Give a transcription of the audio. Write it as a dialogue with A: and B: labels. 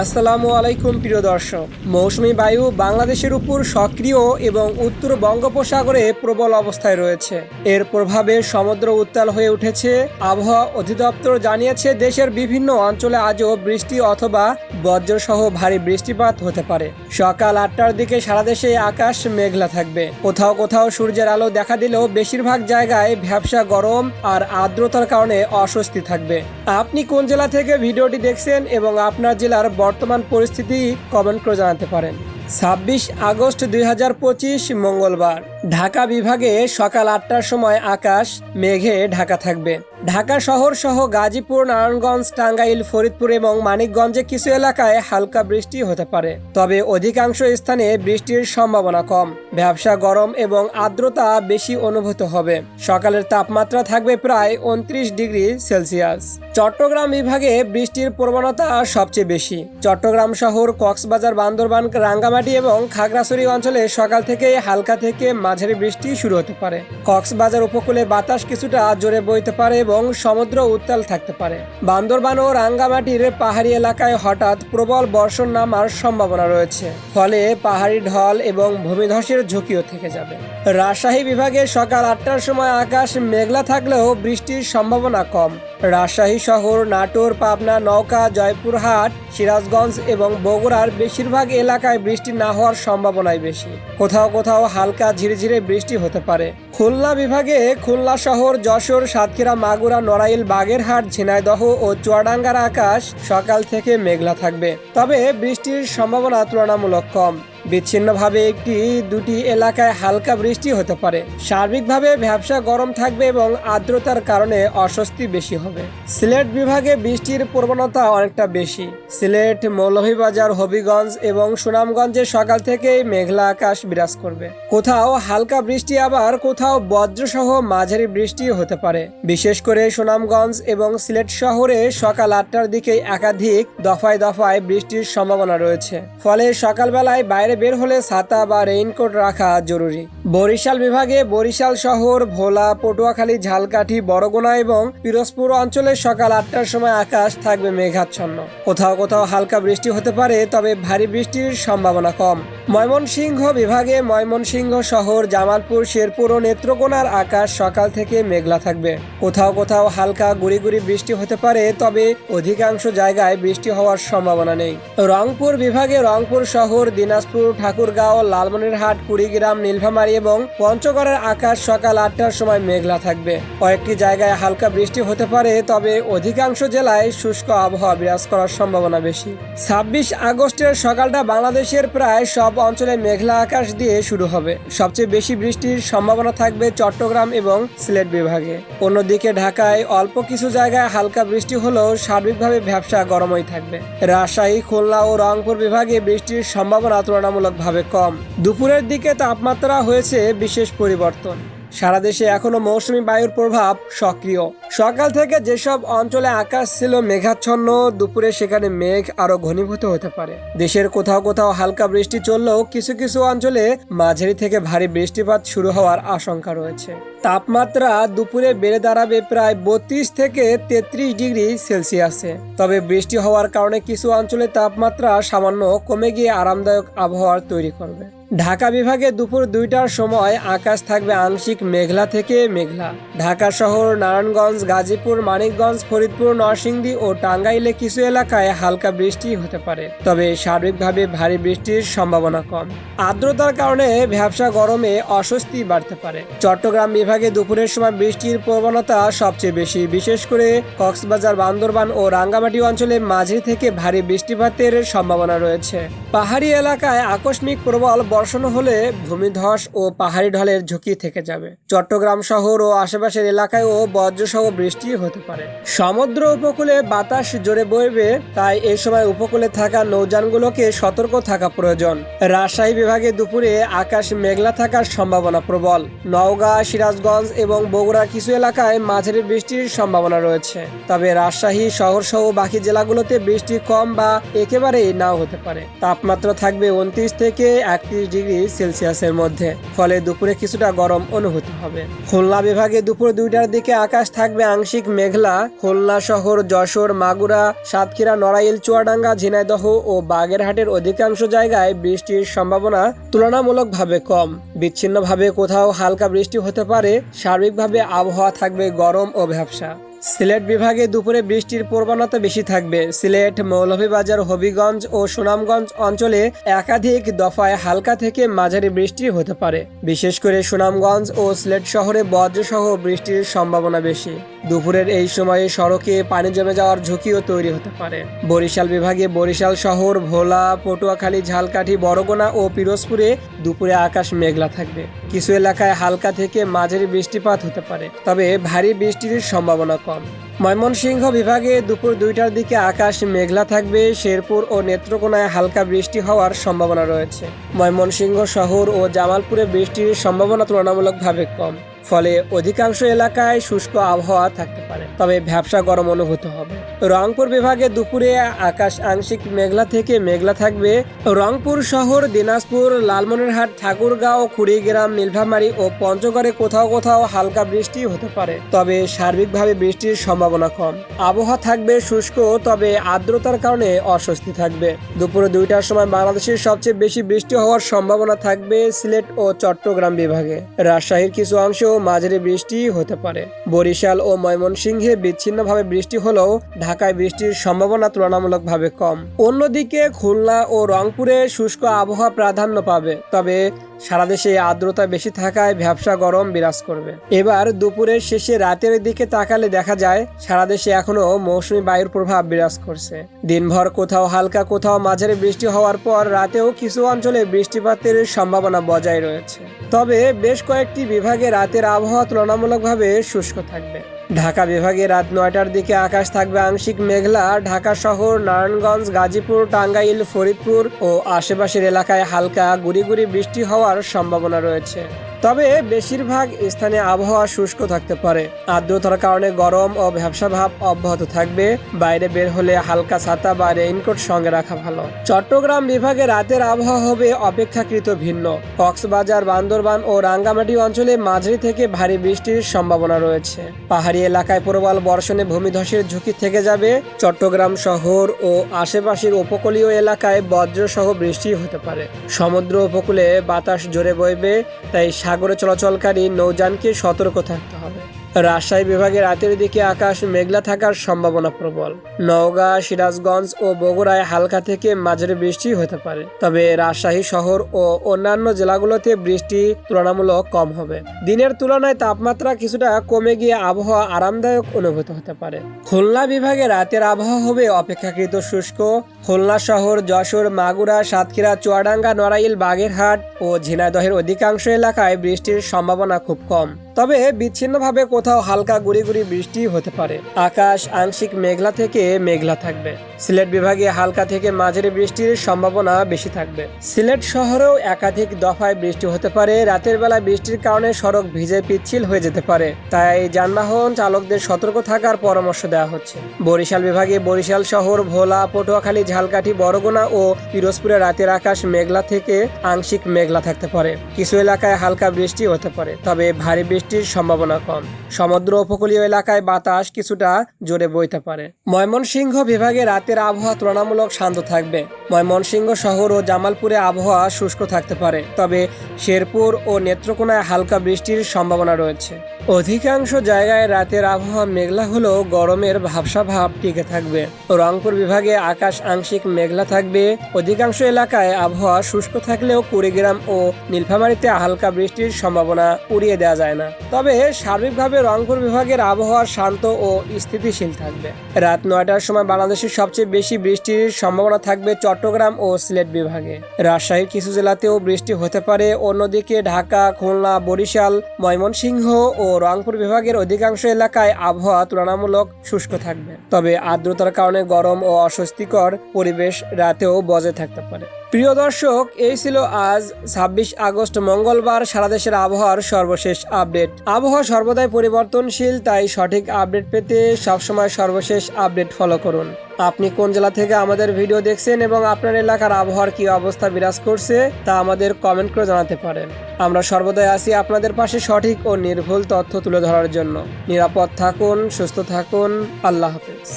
A: আসসালামু আলাইকুম, প্রিয় দর্শক। মৌসুমি বায়ু বাংলাদেশের উপর সক্রিয় এবং উত্তর বঙ্গোপসাগরে প্রবল অবস্থায় রয়েছে। এর প্রভাবে সমুদ্র উত্তাল হয়ে উঠেছে। আবহাওয়া অধিদপ্তর জানিয়েছে, দেশের বিভিন্ন অঞ্চলে আজও বৃষ্টি অথবা বজ্রসহ ভারী বৃষ্টিপাত হতে পারে। সকাল আটটার দিকে সারা দেশে আকাশ মেঘলা থাকবে। কোথাও কোথাও সূর্যের আলো দেখা দিলেও বেশিরভাগ জায়গায় ভ্যাবসা গরম আর আর্দ্রতার কারণে অস্বস্তি থাকবে। আপনি কোন জেলা থেকে ভিডিওটি দেখছেন এবং আপনার জেলার বর্তমান পরিস্থিতি কমেন্ট করে জানাতে পারেন। ছাব্বিশ আগস্ট দুই হাজার পঁচিশ মঙ্গলবার, ঢাকা বিভাগে সকাল আটটার সময় আকাশ, মেঘে ঢাকা থাকবে। ঢাকা শহর সহ গাজীপুর, নারায়ণগঞ্জ, টাঙ্গাইল, ফরিদপুর এবং মানিকগঞ্জে কিছু এলাকায় হালকা বৃষ্টি হতে পারে। তবে অধিকাংশ স্থানে বৃষ্টির সম্ভাবনা কম। ব্যবসা গরম এবং আর্দ্রতা বেশি অনুভূত হবে। সকালের তাপমাত্রা থাকবে প্রায় উনত্রিশ ডিগ্রি সেলসিয়াস। চট্টগ্রাম বিভাগে বৃষ্টির প্রবণতা সবচেয়ে বেশি। চট্টগ্রাম শহর, কক্সবাজার, বান্দরবান, রাঙ্গামাটি এবং খাগড়াছড়ি অঞ্চলে সকাল থেকে হালকা থেকে মাঝারি বৃষ্টি শুরু হতে পারে। কক্সবাজার উপকূলে বাতাস কিছুটা জোরে বইতে পারে এবং সমুদ্র উত্তাল থাকতে পারে। বান্দরবান ও রাঙ্গামাটির পাহাড়ি এলাকায় হঠাৎ প্রবল বর্ষণ নামার সম্ভাবনা রয়েছে। ফলে পাহাড়ি ঢল এবং ভূমিধসের ঝুঁকিও থেকে যাবে। রাজশাহী বিভাগে সকাল আটটার সময় আকাশ মেঘলা থাকলেও বৃষ্টির সম্ভাবনা কম। রাজশাহী শহর, নাটোর, পাবনা নৌকা জয়পুরহাট, সিরাজগঞ্জ এবং বগুড়ার বেশিরভাগ এলাকায় বৃষ্টি না হওয়ার সম্ভাবনাই বেশি। কোথাও কোথাও হালকা ঝিরিঝিরে বৃষ্টি হতে পারে। খুলনা বিভাগে খুলনা শহর, যশোর, সাতক্ষীরা, মাগুরা, নড়াইল, বাগেরহাট, ঝিনাইদহ ও চুয়াডাঙ্গার আকাশ সকাল থেকে মেঘলা থাকবে। তবে বৃষ্টির সম্ভাবনা তুলনামূলক কম। বিচ্ছিন্নভাবে একটি, দুটি এলাকায় হালকা বৃষ্টি হতে পারে। সার্বিকভাবে ব্যবসা গরম থাকবে এবং আর্দ্রতার কারণে অস্বস্তি বেশি হবে। সিলেট বিভাগে বৃষ্টির প্রবণতা অনেকটা বেশি। সিলেট, মৌলভীবাজার, হবিগঞ্জ এবং সুনামগঞ্জে সকাল থেকেই মেঘলা আকাশ বিরাজ করবে। কোথাও হালকা বৃষ্টি আবার, কোথাও বজ্রসহ মাঝারি বৃষ্টি হতে পারে। বিশেষ করে সুনামগঞ্জ এবং সিলেট শহরে সকাল আটটার দিকে একাধিক দফায় দফায় বৃষ্টির সম্ভাবনা রয়েছে। ফলে সকালবেলায় বাইরে বের হলে ছাতা বা রেইনকোট রাখা জরুরি। বরিশাল বিভাগে বরিশাল শহর, ভোলা, পটুয়াখালী, ঝালকাঠি, বরগুনা এবং পিরোজপুর অঞ্চলে সকাল আটটার সময় আকাশ থাকবে মেঘাচ্ছন্ন। কোথাও কোথাও হালকা বৃষ্টি হতে পারে, তবে ভারী বৃষ্টির সম্ভাবনা কম। ময়মনসিংহ বিভাগে ময়মনসিংহ শহর, জামালপুর, শেরপুর ও নেত্রকোনার আকাশ সকাল থেকে মেঘলা থাকবে। কোথাও কোথাও হালকা গুড়ি গুড়ি বৃষ্টি হতে পারে, তবে অধিকাংশ জায়গায় বৃষ্টি হওয়ার সম্ভাবনা নেই। রংপুর বিভাগে রংপুর শহর, দিনাজপুর, ঠাকুরগাঁও, লালমনিরহাট, কুড়িগ্রাম, নীলফামারী এবং পঞ্চগড়ের আকাশ সকাল আটটার সময় মেঘলা থাকবে। কয়েকটি জায়গায় হালকা বৃষ্টি হতে পারে, তবে অধিকাংশ জেলায় শুষ্ক আবহাওয়া বিরাজ করার সম্ভাবনা বেশি। ছাব্বিশ আগস্টের সকালটা বাংলাদেশের প্রায় সব অঞ্চলে মেঘলা আকাশ দিয়ে শুরু হবে। সবচেয়ে বেশি বৃষ্টির সম্ভাবনা থাকবে চট্টগ্রাম এবং সিলেট বিভাগে। অন্যদিকে ঢাকায় অল্প কিছু জায়গায় হালকা বৃষ্টি হলেও সার্বিকভাবে ব্যবসা গরমই থাকবে। রাজশাহী, খুলনা ও রংপুর বিভাগে বৃষ্টির সম্ভাবনা তুলনামূলকভাবে কম। দুপুরের দিকে তাপমাত্রা হয়েছে বিশেষ পরিবর্তন। সারা দেশে এখনও মৌসুমি বায়ুর প্রভাব সক্রিয়। সকাল থেকে যেসব অঞ্চলে আকাশ ছিল মেঘাচ্ছন্ন, দুপুরে সেখানে মেঘ আরও ঘনীভূত হতে পারে। দেশের কোথাও কোথাও হালকা বৃষ্টি চললেও কিছু কিছু অঞ্চলে মাঝারি থেকে ভারী বৃষ্টিপাত শুরু হওয়ার আশঙ্কা রয়েছে। তাপমাত্রা দুপুরে বেড়ে দাঁড়াবে প্রায় বত্রিশ থেকে তেত্রিশ ডিগ্রি সেলসিয়াসে। তবে বৃষ্টি হওয়ার কারণে কিছু অঞ্চলে তাপমাত্রা সামান্য কমে গিয়ে আরামদায়ক আবহাওয়ার তৈরি করবে। ঢাকা বিভাগে দুপুর দুইটার সময় আকাশ থাকবে আংশিক মেঘলা থেকে মেঘলা। ঢাকা শহর, নারায়ণগঞ্জ, গাজীপুর, মানিকগঞ্জ, ফরিদপুর, নরসিংদী ও টাঙ্গাইলে কিছু এলাকায় হালকা বৃষ্টি হতে পারে, তবে সার্বিকভাবে ভারী বৃষ্টির সম্ভাবনা কম। আর্দ্রতার কারণে ভ্যাবসা গরমে অস্বস্তি বাড়তে পারে। চট্টগ্রাম বিভাগে দুপুরের সময় বৃষ্টির প্রবণতা সবচেয়ে বেশি, বিশেষ করে কক্সবাজার, বান্দরবান ও রাঙ্গামাটি অঞ্চলে মাঝারি থেকে ভারী বৃষ্টিপাতের সম্ভাবনা রয়েছে। পাহাড়ি এলাকায় আকস্মিক প্রবল বর্ষণ হলে ভূমিধস ও পাহাড়ি ঢলের ঝুঁকি থেকে যাবে। চট্টগ্রাম শহর ও আশেপাশের এলাকায় ও বজ্রসহ বৃষ্টি হতে পারে। সমুদ্র উপকূলে বাতাস জোরে বইবে, তাই এই সময় উপকূলে থাকা নৌযানগুলোকে সতর্ক থাকা প্রয়োজন। রাজশাহী বিভাগে দুপুরে আকাশ মেঘলা থাকার সম্ভাবনা প্রবল। নওগাঁ, সিরাজগঞ্জ এবং বগুড়ার কিছু এলাকায় মাঝারি বৃষ্টির সম্ভাবনা রয়েছে। তবে রাজশাহী শহর সহ বাকি জেলাগুলোতে বৃষ্টি কম বা একেবারেই নাও হতে পারে। তাপমাত্রা থাকবে উনত্রিশ থেকে একত্রিশ পঁয়ত্রিশ ডিগ্রি সেলসিয়াসের মধ্যে, ফলে দুপুরে কিছুটা গরম অনুভূত হবে। খুলনা বিভাগে দুপুর দুইটার দিকে আকাশ থাকবে আংশিক মেঘলা। খুলনা শহর, যশোর, মাগুরা, সাতক্ষীরা, নড়াইল, চুয়াডাঙ্গা, ঝিনাইদহ ও বাগেরহাটের অধিকাংশ জায়গায় বৃষ্টির সম্ভাবনা তুলনামূলকভাবে কম। বিচ্ছিন্নভাবে কোথাও হালকা বৃষ্টি হতে পারে। সার্বিকভাবে আবহাওয়া থাকবে গরম ও ভ্যাবসা। সিলেট বিভাগে দুপুরে বৃষ্টির প্রবণতা বেশি থাকবে। সিলেট, মৌলভীবাজার, হবিগঞ্জ ও সুনামগঞ্জ অঞ্চলে একাধিক দফায় হালকা থেকে মাঝারি বৃষ্টি হতে পারে। বিশেষ করে সুনামগঞ্জ ও সিলেট শহরে বজ্রসহ বৃষ্টির সম্ভাবনা বেশি। দুপুরের এই সময়ে সড়কে পানি জমে যাওয়ার ঝুঁকিও তৈরি হতে পারে। বরিশাল বিভাগে বরিশাল শহর, ভোলা, পটুয়াখালী, ঝালকাঠি বরগুনা ও পিরোজপুরে দুপুরে আকাশ মেঘলা থাকবে। কিছু এলাকায় হালকা থেকে মাঝারি বৃষ্টিপাত হতে পারে, তবে ভারী বৃষ্টির সম্ভাবনা কম। ময়মনসিংহ বিভাগে দুপুর দুইটার দিকে আকাশ মেঘলা থাকবে, শেরপুর ও নেত্রকোনায় হালকা বৃষ্টি হওয়ার সম্ভাবনা রয়েছে। ময়মনসিংহ শহর ও জামালপুরে বৃষ্টির সম্ভাবনা তুলনামূলকভাবে কম। ফলে অধিকাংশ এলাকায় শুষ্ক আবহাওয়া থাকতে পারে। তবে ভ্যাবসা গরম অনুভূত হবে। রংপুর বিভাগে দুপুরে আকাশ আংশিক মেঘলা থেকে মেঘলা থাকবে। রংপুর শহর, দিনাজপুর, লালমনিরহাট, ঠাকুরগাঁও, কুড়িগ্রাম, নীলফামারী ও পঞ্চগড়ে কোথাও কোথাও হালকা বৃষ্টি হতে পারে। তবে সার্বিকভাবে বৃষ্টির সম্ভাবনা কম। আবহাওয়া থাকবে শুষ্ক, তবে আর্দ্রতার কারণে অস্বস্তি থাকবে। দুপুরে দুইটার সময় বাংলাদেশের সবচেয়ে বেশি বৃষ্টি হওয়ার সম্ভাবনা থাকবে সিলেট ও চট্টগ্রাম বিভাগে। রাজশাহীর কিছু অংশ মাঝারি বৃষ্টি হতে পারে। বরিশাল ও ময়মনসিংহে বিচ্ছিন্নভাবে বৃষ্টি হলেও ঢাকায় বৃষ্টির সম্ভাবনা তুলনামূলকভাবে কম। অন্যদিকে খুলনা ও রংপুরে শুষ্ক আবহাওয়া প্রাধান্য পাবে। তবে সারা দেশে আর্দ্রতা বেশি থাকায় ভ্যাবসা গরম বিরাজ করবে। এবার দুপুরের শেষে রাতের দিকে তাকালে দেখা যায়, সারা দেশে এখনও মৌসুমি বায়ুর প্রভাব বিরাজ করছে। দিনভর কোথাও হালকা, কোথাও মাঝারি বৃষ্টি হওয়ার পর রাতেও কিছু অঞ্চলে বৃষ্টিপাতের সম্ভাবনা বজায় রয়েছে। তবে বেশ কয়েকটি বিভাগে রাতের আবহাওয়া তুলনামূলকভাবে শুষ্ক থাকবে। ঢাকা বিভাগে রাত নয়টার দিকে আকাশ থাকবে আংশিক মেঘলা। ঢাকা শহর, নারায়ণগঞ্জ, গাজীপুর, টাঙ্গাইল, ফরিদপুর ও আশেপাশের এলাকায় হালকা গুড়ি গুড়ি বৃষ্টি হওয়ার সম্ভাবনা রয়েছে। তবে বেশিরভাগ স্থানে আবহাওয়া শুষ্ক থাকতে পারে। আর্দ্রতার কারণে গরম ও ভ্যাবসা ভাব অব্যাহত থাকবে। বাইরে বের হলে হালকা ছাতা বা রেইনকোট সঙ্গে রাখা ভালো। চট্টগ্রাম বিভাগে রাতের আবহাওয়া হবে অপেক্ষাকৃত ভিন্ন। কক্সবাজার, বান্দরবান ও রাঙ্গামাটি অঞ্চলে মাঝারি থেকে ভারী বৃষ্টির সম্ভাবনা রয়েছে। পাহাড়ি এলাকায় প্রবল বর্ষণে ভূমিধসের ঝুঁকি থেকে যাবে। চট্টগ্রাম শহর ও আশেপাশের উপকূলীয় এলাকায় বজ্রসহ বৃষ্টি হতে পারে। সমুদ্র উপকূলে বাতাস জোরে বইবে, তাই সাগরে চলাচলকারী নৌযানকে সতর্ক থাকতে হবে। রাজশাহী বিভাগে রাতের দিকে আকাশ মেঘলা থাকার সম্ভাবনা প্রবল। নওগাঁ, সিরাজগঞ্জ ও বগুড়ায় হালকা থেকে মাঝারি বৃষ্টি হতে পারে। তবে রাজশাহী শহর ও অন্যান্য জেলাগুলোতে বৃষ্টি তুলনামূলক কম হবে। দিনের তুলনায় তাপমাত্রা কিছুটা কমে গিয়ে আবহাওয়া আরামদায়ক অনুভূত হতে পারে। খুলনা বিভাগে রাতের আবহাওয়া হবে অপেক্ষাকৃত শুষ্ক খুলনা শহর, যশোর, মাগুরা, সাতক্ষীরা, চুয়াডাঙ্গা, নড়াইল, বাগেরহাট ও ঝিনাইদহের অধিকাংশ এলাকায় বৃষ্টির সম্ভাবনা খুব কম। তবে বিচ্ছিন্নভাবে কোথাও হালকা গুড়ি গুড়ি বৃষ্টি হতে পারে। আকাশ আংশিক মেঘলা থেকে মেঘলা থাকবে। সিলেট বিভাগে হালকা থেকে মাঝারি বৃষ্টির সম্ভাবনা বেশি থাকবে। সিলেট শহরেও একাধিক দফায় বৃষ্টি হতে পারে। রাতের বেলা বৃষ্টির কারণে সড়ক ভিজে পিচ্ছিল হয়ে যেতে পারে। তাই যানবাহন চালকদের সতর্ক থাকার পরামর্শ দেওয়া হচ্ছে। বরিশাল বিভাগে বরিশাল শহর, ভোলা, পটুয়াখালী, ঝালকাঠি, বরগুনা ও পিরোজপুরে রাতের আকাশ মেঘলা থেকে আংশিক মেঘলা থাকতে পারে। কিছু এলাকায় হালকা বৃষ্টি হতে পারে, তবে ভারী বৃষ্টির সম্ভাবনা কম। সমুদ্র উপকূলীয় এলাকায় বাতাস কিছুটা জোরে বইতে পারে। ময়মনসিংহ বিভাগে রাতের আবহাওয়া তুলনামূলক শান্ত থাকবে। ময়মনসিংহ শহর ও জামালপুরে আবহাওয়া শুষ্ক থাকতে পারে, তবে শেরপুর ও নেত্রকোনায় হালকা বৃষ্টির সম্ভাবনা রয়েছে। অধিকাংশ জায়গায় রাতের আবহাওয়া মেঘলা হলেও গরমের ভাবসা ভাব টিকে থাকবে। রংপুর বিভাগে আকাশ আংশিক মেঘলা থাকবে। অধিকাংশ এলাকায় আবহাওয়া শুষ্ক থাকলেও কুড়িগ্রাম ও নীলফামারীতে হালকা বৃষ্টির সম্ভাবনা উড়িয়ে দেওয়া যায় না। তবে সার্বিকভাবে রংপুর বিভাগের আবহাওয়া শান্ত ও স্থিতিশীল থাকবে। রাত নয়টার সময় বাংলাদেশের সবচেয়ে বেশি বৃষ্টির সম্ভাবনা থাকবে চট্টগ্রাম ও সিলেট বিভাগে। রাজশাহীর কিছু জেলাতেও বৃষ্টি হতে পারে। অন্যদিকে ঢাকা, খুলনা, বরিশাল, ময়মনসিংহ ও রংপুর বিভাগের অধিকাংশ এলাকায় আবহাওয়া তুলনামূলক শুষ্ক থাকবে। তবে আর্দ্রতার কারণে গরম ও অস্বস্তিকর পরিবেশ রাতেও বজায় থাকতে পারে। প্রিয় দর্শক, এই ছিল আজ ছাব্বিশ আগস্ট, মঙ্গলবার, সারা দেশের আবহাওয়ার সর্বশেষ আপডেট। আবহাওয়া সর্বদাই পরিবর্তনশীল, তাই সঠিক আপডেট পেতে সবসময় সর্বশেষ আপডেট ফলো করুন। আপনি কোন জেলা থেকে আমাদের ভিডিও দেখছেন এবং আপনার এলাকার আবহাওয়ার কি অবস্থা বিরাজ করছে, তা আমাদের কমেন্ট করে জানাতে পারেন। আমরা সর্বদাই আছি আপনাদের পাশে সঠিক ও নির্ভুল তথ্য তুলে ধরার জন্য। নিরাপদ থাকুন, সুস্থ থাকুন, আল্লাহ হাফেজ।